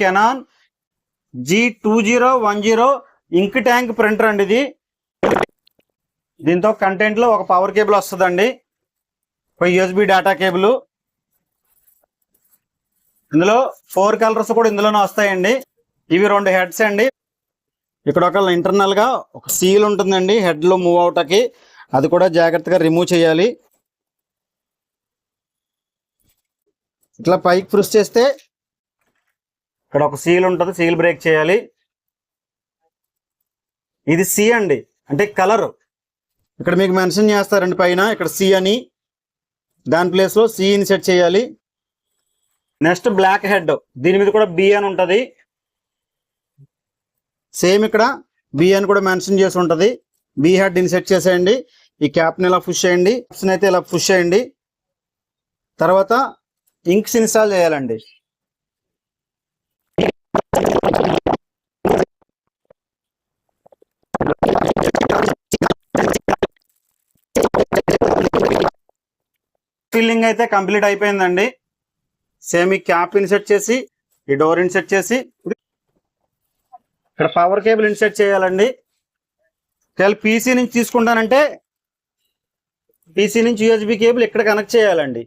Canon G two zero one zero ink tank printer అండి ఇది. దీంతో కంటెంట్లో ఒక పవర్ కేబుల్ వస్తుందండి. ఒక యూఎస్బి డేటా కేబుల్ ఇందులో ఫోర్ కలర్స్ కూడా ఇందులోనే వస్తాయండి. ఇవి రెండు హెడ్స్ అండి. ఇక్కడ ఒక ఇంటర్నల్గా ఒక సీల్ ఉంటుందండి. హెడ్లో మూవ్ అవుటకి. అది కూడా జాగ్రత్తగా రిమూవ్ చేయాలి. ఇట్లా పైకి పుష్ చేస్తే ఇక్కడ ఒక సీల్ ఉంటుంది సీల్ బ్రేక్ చేయాలి. ఇది సి అండి అంటే కలర్ ఇక్కడ మీకు మెన్షన్ చేస్తారండి పైన ఇక్కడ సి అని. దాని ప్లేస్లో సి సెట్ చేయాలి. నెక్స్ట్ బ్లాక్ హెడ్ దీని మీద కూడా బి అని ఉంటుంది. సేమ్ ఇక్కడ బి అని కూడా మెన్షన్ చేసి ఉంటుంది. బి హెడ్ ఇన్సెట్ సెట్ చేసేయండి. ఈ క్యాప్ని ఇలా పుష్ చేయండి? క్యాప్స్ని అయితే ఇలా పుష్ చేయండి? తర్వాత ఇంక్స్ ఇన్స్టాల్ చేయాలండి. ఫిల్లింగ్ అయితే కంప్లీట్ అయిపోయిందండి. సేమ్ ఈ క్యాప్ ఇన్సెట్ చేసి ఈ డోర్ ఇన్సెట్ చేసి ఇక్కడ పవర్ కేబుల్ ఇన్సెట్ చేయాలండి. ఒకవేళ పీసీ నుంచి తీసుకుంటానంటే పీసీ నుంచి యూఎస్బి కేబుల్ ఇక్కడ కనెక్ట్ చేయాలండి.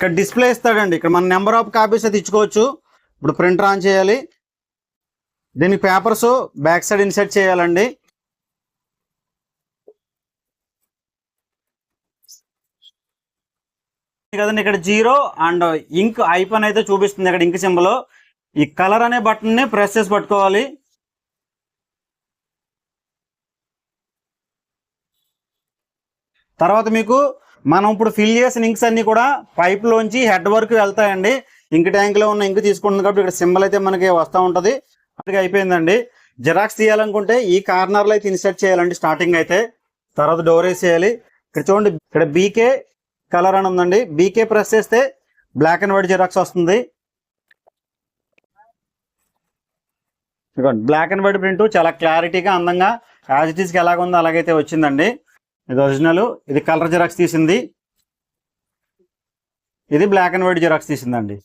ఇక్కడ డిస్ప్లే ఇస్తాడండి. ఇక్కడ మన నెంబర్ ఆఫ్ కాపీస్ అయితే ఇచ్చుకోవచ్చు. ఇప్పుడు ప్రింటర్ ఆన్ చేయాలి. దీనికి పేపర్స్ బ్యాక్ సైడ్ ఇన్సెట్ చేయాలండి. కదండి ఇక్కడ జీరో అండ్ ఇంక్ ఐపన్ అయితే చూపిస్తుంది. ఇక్కడ ఇంక్ సింబల్ ఈ కలర్ అనే బటన్ని ప్రెస్ చేసి పట్టుకోవాలి. తర్వాత మీకు మనం ఇప్పుడు ఫిల్ చేసిన ఇంక్స్ అన్ని కూడా పైప్ లోంచి హెడ్ వరకు వెళ్తాయండి. ఇంక్ ట్యాంక్లో ఉన్న ఇంక్ తీసుకుంటుంది కాబట్టి ఇక్కడ సింబల్ అయితే మనకి వస్తూ ఉంటుంది. అది అయిపోయిందండి. జిరాక్స్ తీయాలనుకుంటే ఈ కార్నర్లో అయితే ఇన్సర్ట్ చేయాలండి స్టార్టింగ్ అయితే. తర్వాత డోర్ వేసేయాలి. ఇక్కడ చూడండి ఇక్కడ బీకే కలర్ అని ఉందండి. బీకే ప్రెస్ చేస్తే బ్లాక్ అండ్ వైట్ జిరాక్స్ వస్తుంది. బ్లాక్ అండ్ వైట్ ప్రింట్ చాలా క్లారిటీగా అందంగా యాజ్ ఇట్ ఈస్కి ఎలాగ ఉందో అలాగైతే వచ్చిందండి. ఇది ఒరిజినల్ ఇది కలర్ జిరాక్స్ తీసింది. ఇది బ్లాక్ అండ్ వైట్ జిరాక్స్ తీసిందండి.